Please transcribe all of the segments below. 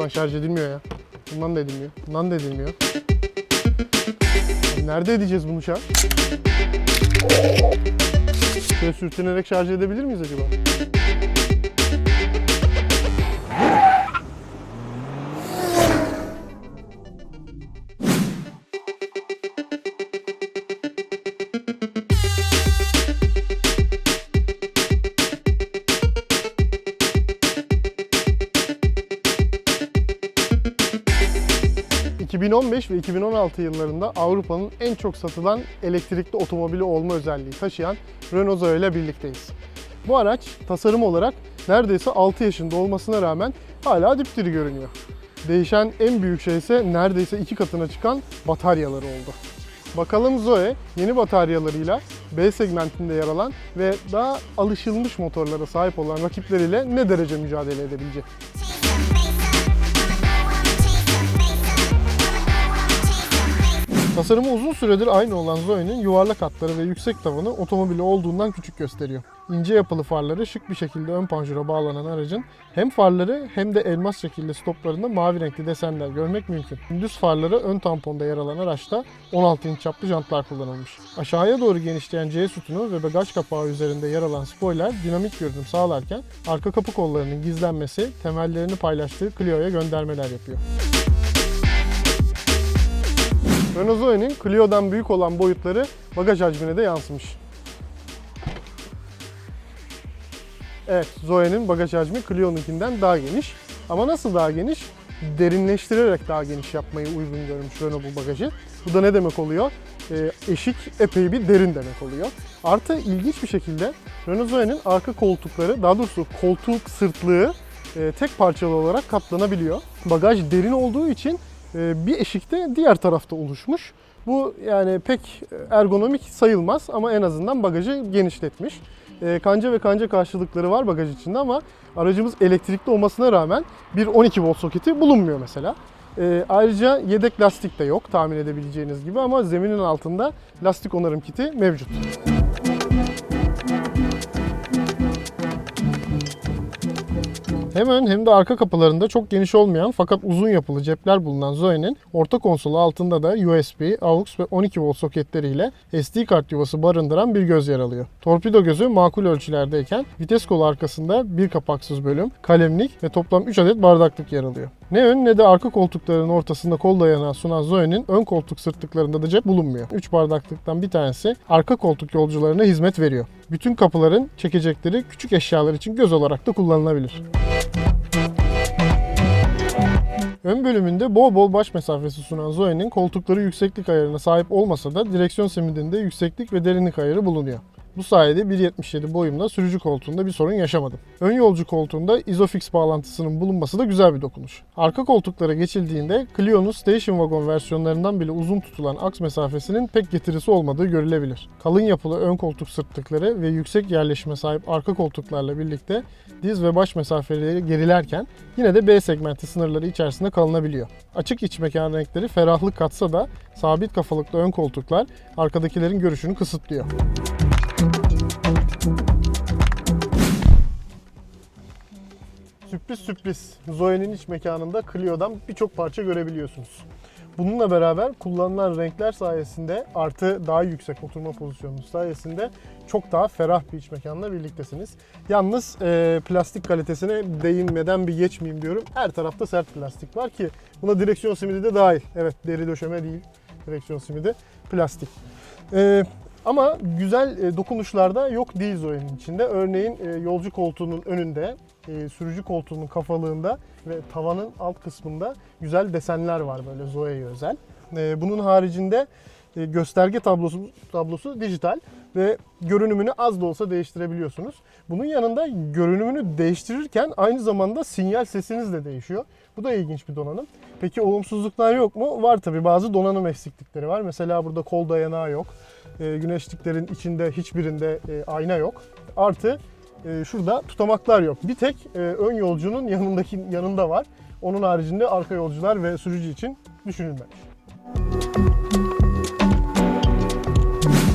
Bundan şarj edilmiyor ya. Bundan da edilmiyor. Bundan da edilmiyor. Nerede edeceğiz bunu şarj? Şöyle sürtünerek şarj edebilir miyiz acaba? ...2015 ve 2016 yıllarında Avrupa'nın en çok satılan elektrikli otomobili olma özelliği taşıyan Renault Zoe ile birlikteyiz. Bu araç tasarım olarak neredeyse 6 yaşında olmasına rağmen hala dipdiri görünüyor. Değişen en büyük şey ise neredeyse iki katına çıkan bataryaları oldu. Bakalım Zoe yeni bataryalarıyla B segmentinde yer alan ve daha alışılmış motorlara sahip olan rakipleriyle ne derece mücadele edebilecek? Tasarımı uzun süredir aynı olan Zoe'nin yuvarlak hatları ve yüksek tavanı otomobili olduğundan küçük gösteriyor. İnce yapılı farları şık bir şekilde ön panjura bağlanan aracın hem farları hem de elmas şekilli stoplarında mavi renkli desenler görmek mümkün. Düz farları ön tamponda yer alan araçta 16 inç çaplı jantlar kullanılmış. Aşağıya doğru genişleyen C sütunu ve bagaj kapağı üzerinde yer alan spoiler dinamik görünüm sağlarken arka kapı kollarının gizlenmesi temellerini paylaştığı Clio'ya göndermeler yapıyor. Renault Zoe'nin Clio'dan büyük olan boyutları bagaj hacmine de yansımış. Evet, Zoe'nin bagaj hacmi Clio'nunkinden daha geniş. Ama nasıl daha geniş? Derinleştirerek daha geniş yapmayı uygun görmüş Renault bu bagajı. Bu da ne demek oluyor? Ee, eşik epey bir derin demek oluyor. Artı ilginç bir şekilde Renault Zoe'nin arka koltukları, daha doğrusu koltuk sırtlığı e, tek parçalı olarak katlanabiliyor. Bagaj derin olduğu için e, bir eşikte diğer tarafta oluşmuş. Bu yani pek ergonomik sayılmaz ama en azından bagajı genişletmiş. E, Kanca ve kanca karşılıkları var bagaj içinde ama aracımız elektrikli olmasına rağmen bir 12 volt soketi bulunmuyor mesela. E, ayrıca yedek lastik de yok tahmin edebileceğiniz gibi ama zeminin altında lastik onarım kiti mevcut. Hem ön hem de arka kapılarında çok geniş olmayan fakat uzun yapılı cepler bulunan Zoe'nin orta konsolu altında da USB, AUX ve 12 volt soketleriyle SD kart yuvası barındıran bir göz yer alıyor. Torpido gözü makul ölçülerdeyken vites kolu arkasında bir kapaksız bölüm, kalemlik ve toplam 3 adet bardaklık yer alıyor. Ne ön ne de arka koltukların ortasında kol dayanağı sunan Zoe'nin ön koltuk sırtlıklarında da cep bulunmuyor. 3 bardaklıktan bir tanesi arka koltuk yolcularına hizmet veriyor. Bütün kapıların çekecekleri küçük eşyalar için göz olarak da kullanılabilir. Ön bölümünde bol bol baş mesafesi sunan Zoe'nin koltukları yükseklik ayarına sahip olmasa da direksiyon simidinde yükseklik ve derinlik ayarı bulunuyor. Bu sayede 1.77 boyumda sürücü koltuğunda bir sorun yaşamadım. Ön yolcu koltuğunda Isofix bağlantısının bulunması da güzel bir dokunuş. Arka koltuklara geçildiğinde Clio'nun Station Wagon versiyonlarından bile uzun tutulan aks mesafesinin pek getirisi olmadığı görülebilir. Kalın yapılı ön koltuk sırtlıkları ve yüksek yerleşime sahip arka koltuklarla birlikte diz ve baş mesafeleri gerilerken yine de B segmenti sınırları içerisinde kalınabiliyor. Açık iç mekan renkleri ferahlık katsa da sabit kafalıklı ön koltuklar arkadakilerin görüşünü kısıtlıyor. Sürpriz sürpriz. Zoe'nin iç mekanında Clio'dan birçok parça görebiliyorsunuz. Bununla beraber kullanılan renkler sayesinde artı daha yüksek oturma pozisyonu sayesinde çok daha ferah bir iç mekanla birliktesiniz. Yalnız e, plastik kalitesine değinmeden bir geçmeyeyim diyorum. Her tarafta sert plastik var ki buna direksiyon simidi de dahil. Evet deri döşeme değil direksiyon simidi plastik. E, ama güzel e, dokunuşlar da yok değil Zoe'nin içinde. Örneğin e, yolcu koltuğunun önünde, e, sürücü koltuğunun kafalığında ve tavanın alt kısmında güzel desenler var böyle Zoe'ye özel. Bunun haricinde gösterge tablosu tablosu dijital ve görünümünü az da olsa değiştirebiliyorsunuz. Bunun yanında görünümünü değiştirirken aynı zamanda sinyal sesiniz de değişiyor. Bu da ilginç bir donanım. Peki olumsuzluklar yok mu? Var tabi bazı donanım eksiklikleri var. Mesela burada kol dayanağı yok. E, güneşliklerin içinde hiçbirinde e, ayna yok. Artı e, şurada tutamaklar yok. Bir tek e, ön yolcunun yanındaki yanında var. Onun haricinde arka yolcular ve sürücü için düşünülmemiş.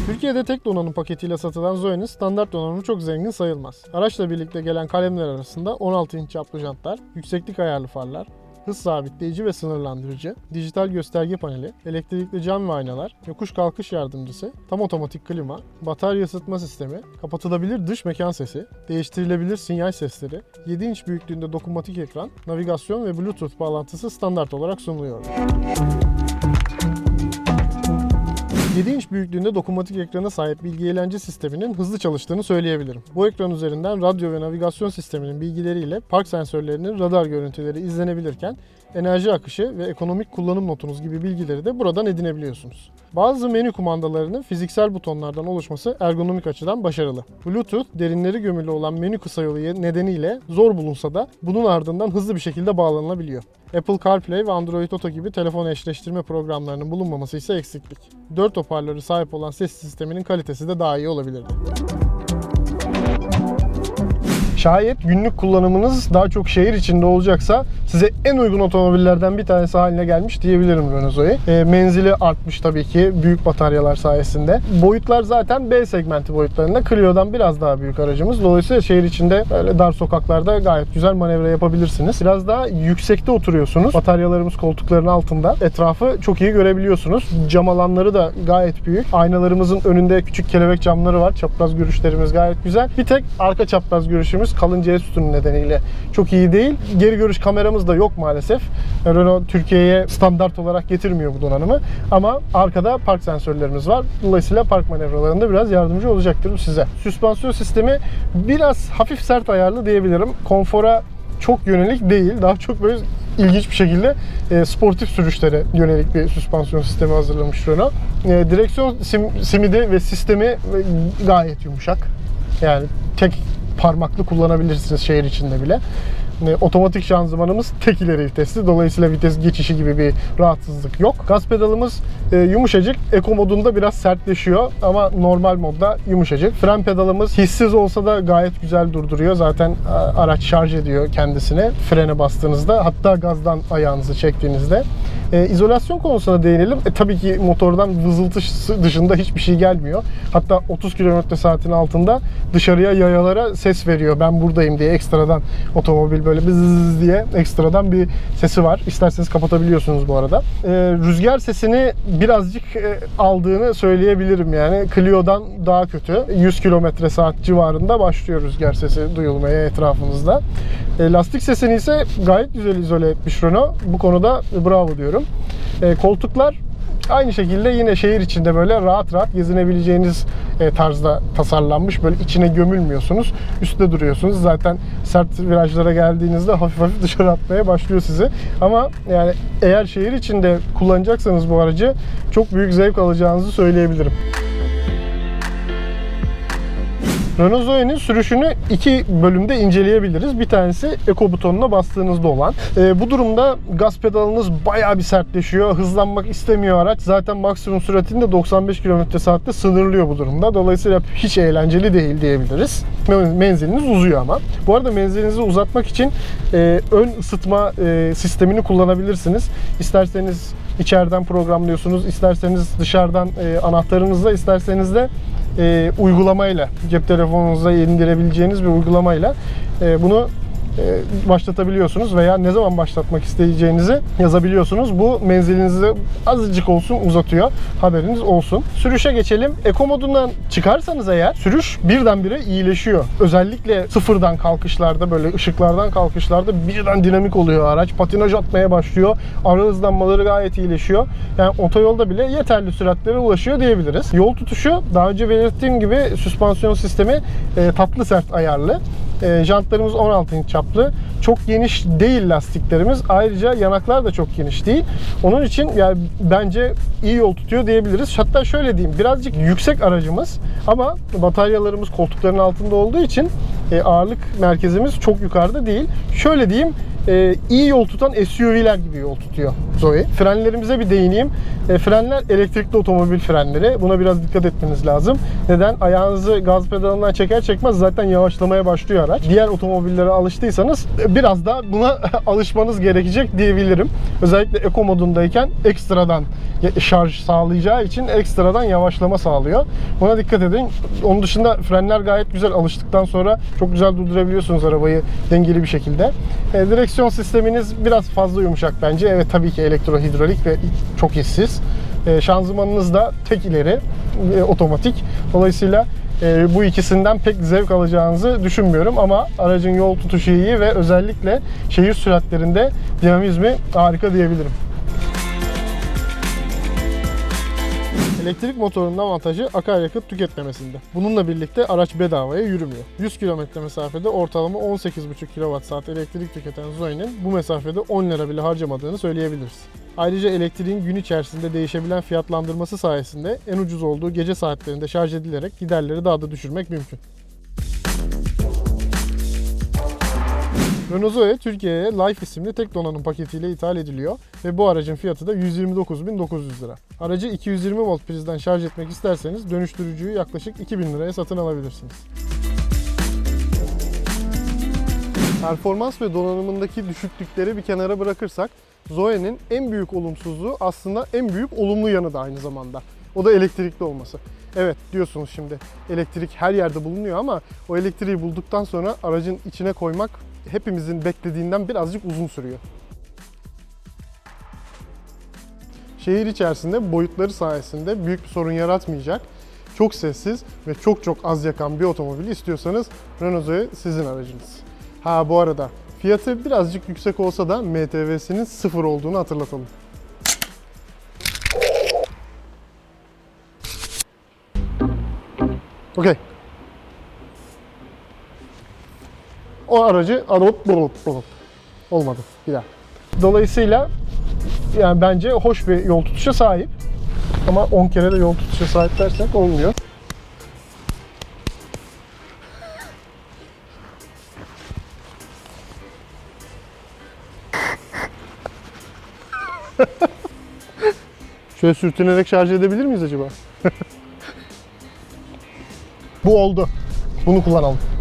Türkiye'de tek donanım paketiyle satılan Zoe'nin standart donanımı çok zengin sayılmaz. Araçla birlikte gelen kalemler arasında 16 inç çaplı jantlar, yükseklik ayarlı farlar, hız sabitleyici ve sınırlandırıcı, dijital gösterge paneli, elektrikli cam ve aynalar, yokuş kalkış yardımcısı, tam otomatik klima, batarya ısıtma sistemi, kapatılabilir dış mekan sesi, değiştirilebilir sinyal sesleri, 7 inç büyüklüğünde dokunmatik ekran, navigasyon ve bluetooth bağlantısı standart olarak sunuluyor. 7 inç büyüklüğünde dokunmatik ekrana sahip bilgi eğlence sisteminin hızlı çalıştığını söyleyebilirim. Bu ekran üzerinden radyo ve navigasyon sisteminin bilgileriyle park sensörlerinin radar görüntüleri izlenebilirken enerji akışı ve ekonomik kullanım notunuz gibi bilgileri de buradan edinebiliyorsunuz. Bazı menü kumandalarının fiziksel butonlardan oluşması ergonomik açıdan başarılı. Bluetooth derinleri gömülü olan menü kısa yolu nedeniyle zor bulunsa da bunun ardından hızlı bir şekilde bağlanılabiliyor. Apple CarPlay ve Android Auto gibi telefon eşleştirme programlarının bulunmaması ise eksiklik. 4 hoparlörü sahip olan ses sisteminin kalitesi de daha iyi olabilirdi. Şayet günlük kullanımınız daha çok şehir içinde olacaksa size en uygun otomobillerden bir tanesi haline gelmiş diyebilirim Renault Zoe. E, menzili artmış tabii ki büyük bataryalar sayesinde. Boyutlar zaten B segmenti boyutlarında. Clio'dan biraz daha büyük aracımız. Dolayısıyla şehir içinde böyle dar sokaklarda gayet güzel manevra yapabilirsiniz. Biraz daha yüksekte oturuyorsunuz. Bataryalarımız koltukların altında. Etrafı çok iyi görebiliyorsunuz. Cam alanları da gayet büyük. Aynalarımızın önünde küçük kelebek camları var. Çapraz görüşlerimiz gayet güzel. Bir tek arka çapraz görüşümüz kalın C sütunu nedeniyle çok iyi değil. Geri görüş kameramız da yok maalesef. Renault Türkiye'ye standart olarak getirmiyor bu donanımı. Ama arkada park sensörlerimiz var. Dolayısıyla park manevralarında biraz yardımcı olacaktır bu size. Süspansiyon sistemi biraz hafif sert ayarlı diyebilirim. Konfora çok yönelik değil. Daha çok böyle ilginç bir şekilde e, sportif sürüşlere yönelik bir süspansiyon sistemi hazırlamış Renault. E, direksiyon sim, simidi ve sistemi e, gayet yumuşak. Yani tek parmaklı kullanabilirsiniz şehir içinde bile. E, Otomatik şanzımanımız tek ileri vitesli. Dolayısıyla vites geçişi gibi bir rahatsızlık yok. Gaz pedalımız e, yumuşacık. Eko modunda biraz sertleşiyor ama normal modda yumuşacık. Fren pedalımız hissiz olsa da gayet güzel durduruyor. Zaten araç şarj ediyor kendisini frene bastığınızda. Hatta gazdan ayağınızı çektiğinizde. E, izolasyon konusuna değinelim. E, tabii ki motordan vızıltı dışında hiçbir şey gelmiyor. Hatta 30 km saatin altında dışarıya yayalara ses veriyor. Ben buradayım diye ekstradan otomobil böyle bızız diye ekstradan bir sesi var. İsterseniz kapatabiliyorsunuz bu arada. E, rüzgar sesini birazcık e, aldığını söyleyebilirim yani. Clio'dan daha kötü. 100 km saat civarında başlıyor rüzgar sesi duyulmaya etrafınızda. E, lastik sesini ise gayet güzel izole etmiş Renault. Bu konuda bravo diyorum. E, koltuklar Aynı şekilde yine şehir içinde böyle rahat rahat gezinebileceğiniz e, tarzda tasarlanmış. Böyle içine gömülmüyorsunuz. Üstte duruyorsunuz. Zaten sert virajlara geldiğinizde hafif hafif dışarı atmaya başlıyor sizi. Ama yani eğer şehir içinde kullanacaksanız bu aracı çok büyük zevk alacağınızı söyleyebilirim. Renault Zoe'nin sürüşünü iki bölümde inceleyebiliriz. Bir tanesi eko butonuna bastığınızda olan. E, bu durumda gaz pedalınız bayağı bir sertleşiyor. Hızlanmak istemiyor araç. Zaten maksimum süratini de 95 km saatte sınırlıyor bu durumda. Dolayısıyla hiç eğlenceli değil diyebiliriz. Menziliniz uzuyor ama. Bu arada menzilinizi uzatmak için e, ön ısıtma e, sistemini kullanabilirsiniz. İsterseniz içeriden programlıyorsunuz. İsterseniz dışarıdan e, anahtarınızla, isterseniz de e, uygulamayla, cep telefonunuza indirebileceğiniz bir uygulamayla e, bunu başlatabiliyorsunuz veya ne zaman başlatmak isteyeceğinizi yazabiliyorsunuz. Bu menzilinizi azıcık olsun uzatıyor. Haberiniz olsun. Sürüşe geçelim. Eko modundan çıkarsanız eğer sürüş birdenbire iyileşiyor. Özellikle sıfırdan kalkışlarda böyle ışıklardan kalkışlarda birden dinamik oluyor araç. Patinaj atmaya başlıyor. Ara hızlanmaları gayet iyileşiyor. Yani otoyolda bile yeterli süratlere ulaşıyor diyebiliriz. Yol tutuşu daha önce belirttiğim gibi süspansiyon sistemi e, tatlı sert ayarlı. E, jantlarımız 16 inç çaplı. Çok geniş değil lastiklerimiz. Ayrıca yanaklar da çok geniş değil. Onun için yani bence iyi yol tutuyor diyebiliriz. Hatta şöyle diyeyim birazcık yüksek aracımız ama bataryalarımız koltukların altında olduğu için e, ağırlık merkezimiz çok yukarıda değil. Şöyle diyeyim e, iyi yol tutan SUV'ler gibi yol tutuyor Zoe. Frenlerimize bir değineyim. E, frenler elektrikli otomobil frenleri. Buna biraz dikkat etmeniz lazım. Neden? Ayağınızı gaz pedalından çeker çekmez zaten yavaşlamaya başlıyor araç. Diğer otomobillere alıştıysanız e, biraz da buna alışmanız gerekecek diyebilirim. Özellikle eko modundayken ekstradan şarj sağlayacağı için ekstradan yavaşlama sağlıyor. Buna dikkat edin. Onun dışında frenler gayet güzel. Alıştıktan sonra çok güzel durdurabiliyorsunuz arabayı dengeli bir şekilde. E, direksiyon Direksiyon sisteminiz biraz fazla yumuşak bence. Evet tabii ki elektrohidrolik ve çok hissiz. Ee, şanzımanınız da tek ileri e, otomatik. Dolayısıyla e, bu ikisinden pek zevk alacağınızı düşünmüyorum ama aracın yol tutuşu iyi ve özellikle şehir süratlerinde dinamizmi harika diyebilirim. Elektrik motorunun avantajı akaryakıt tüketmemesinde. Bununla birlikte araç bedavaya yürümüyor. 100 km mesafede ortalama 18,5 kWh elektrik tüketen Zoe'nin bu mesafede 10 lira bile harcamadığını söyleyebiliriz. Ayrıca elektriğin gün içerisinde değişebilen fiyatlandırması sayesinde en ucuz olduğu gece saatlerinde şarj edilerek giderleri daha da düşürmek mümkün. Renault Zoe Türkiye'ye Life isimli tek donanım paketiyle ithal ediliyor ve bu aracın fiyatı da 129.900 lira. Aracı 220 volt prizden şarj etmek isterseniz dönüştürücüyü yaklaşık 2000 liraya satın alabilirsiniz. Performans ve donanımındaki düşüklükleri bir kenara bırakırsak Zoe'nin en büyük olumsuzluğu aslında en büyük olumlu yanı da aynı zamanda. O da elektrikli olması. Evet diyorsunuz şimdi elektrik her yerde bulunuyor ama o elektriği bulduktan sonra aracın içine koymak hepimizin beklediğinden birazcık uzun sürüyor. Şehir içerisinde boyutları sayesinde büyük bir sorun yaratmayacak, çok sessiz ve çok çok az yakan bir otomobili istiyorsanız Renault Zoe sizin aracınız. Ha bu arada fiyatı birazcık yüksek olsa da MTV'sinin sıfır olduğunu hatırlatalım. Okey. O aracı alıp olmadı bir daha. Dolayısıyla yani bence hoş bir yol tutuşa sahip. Ama 10 kere de yol tutuşa sahip dersek olmuyor. Şöyle sürtünerek şarj edebilir miyiz acaba? Bu oldu. Bunu kullanalım.